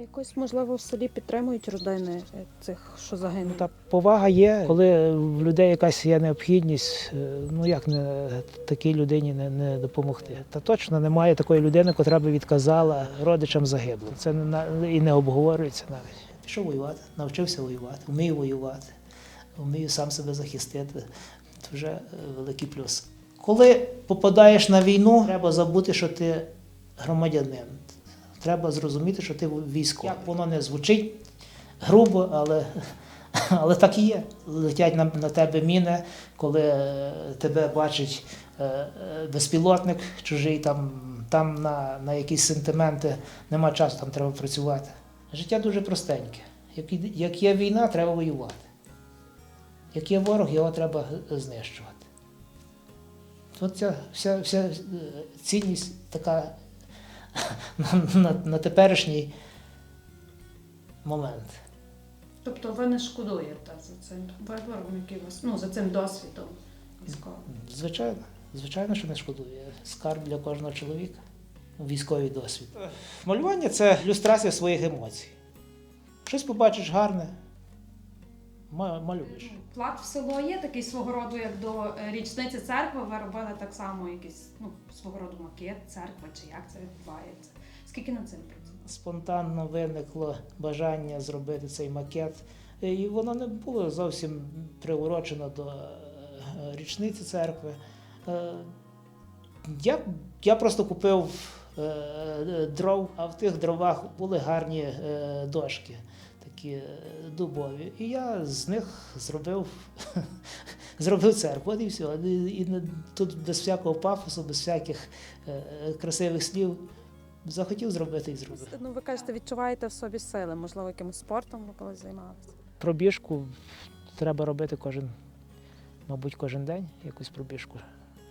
якось, можливо, в селі підтримують родини е, цих, що загинули? Ну, та повага є, коли в людей якась є необхідність, е, ну як не такій людині не, не допомогти. Та точно немає такої людини, котра би відказала родичам загиблих. Це не на- і не обговорюється навіть. Пішов воювати, навчився воювати, вмію воювати, вмію сам себе захистити. Це вже е, великий плюс. Коли попадаєш на війну, треба забути, що ти громадянин. Треба зрозуміти, що ти військовий. Як воно не звучить грубо, але, але так і є. Летять на, на тебе міни, коли е, тебе бачить е, е, безпілотник чужий, там, там на, на якісь сентименти нема часу, там треба працювати. Життя дуже простеньке. Як, як є війна, треба воювати. Як є ворог, його треба знищувати. От ця вся, вся цінність така на, на, на теперішній момент. Тобто ви не шкодуєте за цим вибором, який у вас, ну, за цим досвідом військовим? Звичайно, звичайно, що не шкодує. Скарб для кожного чоловіка. Військовий досвід. Малювання це люстрація своїх емоцій. Щось побачиш гарне, малюєш. Плат в село є такий свого роду, як до е, річниці церкви. Ви робили так само якийсь ну, свого роду макет, церкви, чи як це відбувається? Скільки над цим працює? Спонтанно виникло бажання зробити цей макет. І воно не було зовсім приурочено до е, річниці церкви. Е, Я, я просто купив е, дров, а в тих дровах були гарні е, дошки, такі е, дубові. І я з них зробив, зробив церкву. От і все. І, і тут без всякого пафосу, без всяких е, красивих слів. Захотів зробити і зробив. Ну, ви кажете, відчуваєте в собі сили, можливо, якимось спортом ви колись займалися? Пробіжку треба робити кожен, мабуть, кожен день якусь пробіжку.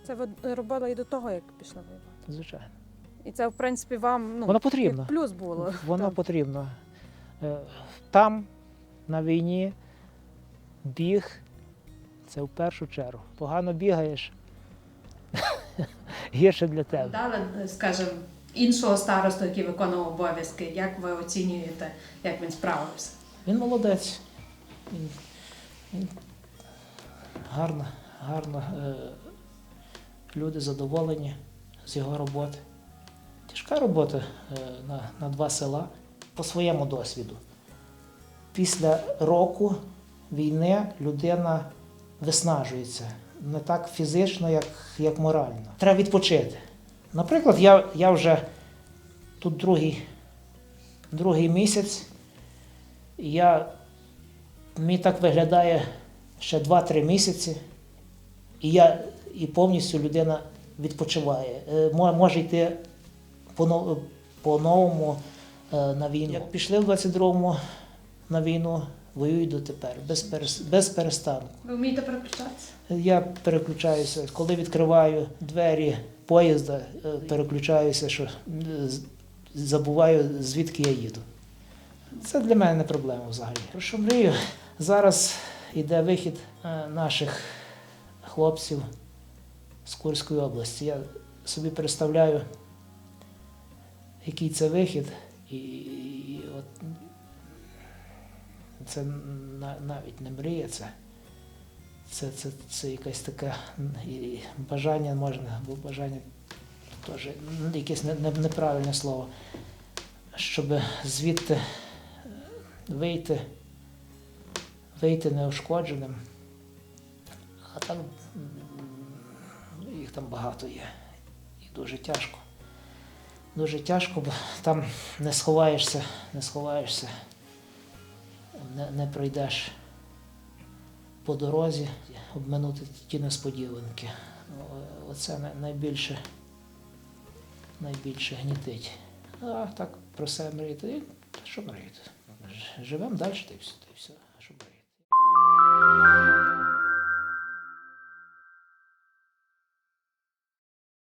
Це ви робили і до того, як пішли воювати. Звичайно. І це, в принципі, вам ну, Воно потрібно. як плюс було. Воно Так. потрібно. Е, Там, на війні, біг це в першу чергу. Погано бігаєш, гірше для тебе. Дали, скажімо, іншого старосту, який виконував обов'язки. Як ви оцінюєте, як він справився? Він молодець. Він, він гарно, гарно. Е, люди задоволені з його роботи. Тяжка робота е, на, на два села по своєму досвіду. Після року війни людина виснажується не так фізично, як, як морально. Треба відпочити. Наприклад, я, я вже тут другий, другий місяць. І Я, мені так виглядає ще 2-3 місяці, і я і повністю людина відпочиває. Е, Може йти по- по-новому на війну. Як пішли в 22-му на війну, воюють дотепер, без, перес- без перестанку. Ви вмієте переключатися? Я переключаюся, коли відкриваю двері поїзда, е, переключаюся, що е, забуваю, звідки я їду. Це для мене не проблема взагалі. Про що мрію? Зараз йде вихід е, наших хлопців з Курської області. Я собі представляю, який це вихід, і, і от це на- навіть не мрія, це це, це, це якесь таке і бажання можна, бо бажання теж якесь не, не, неправильне слово, щоб звідти вийти, вийти неушкодженим. А так м, їх там багато є. І дуже тяжко. Дуже тяжко, бо там не сховаєшся, не сховаєшся, не, не пройдеш по дорозі, обминути ті несподіванки. Оце найбільше, найбільше гнітить. А так про себе мріяти. Що мріяти? Живемо далі, та й все. Та й все. Що мріяти?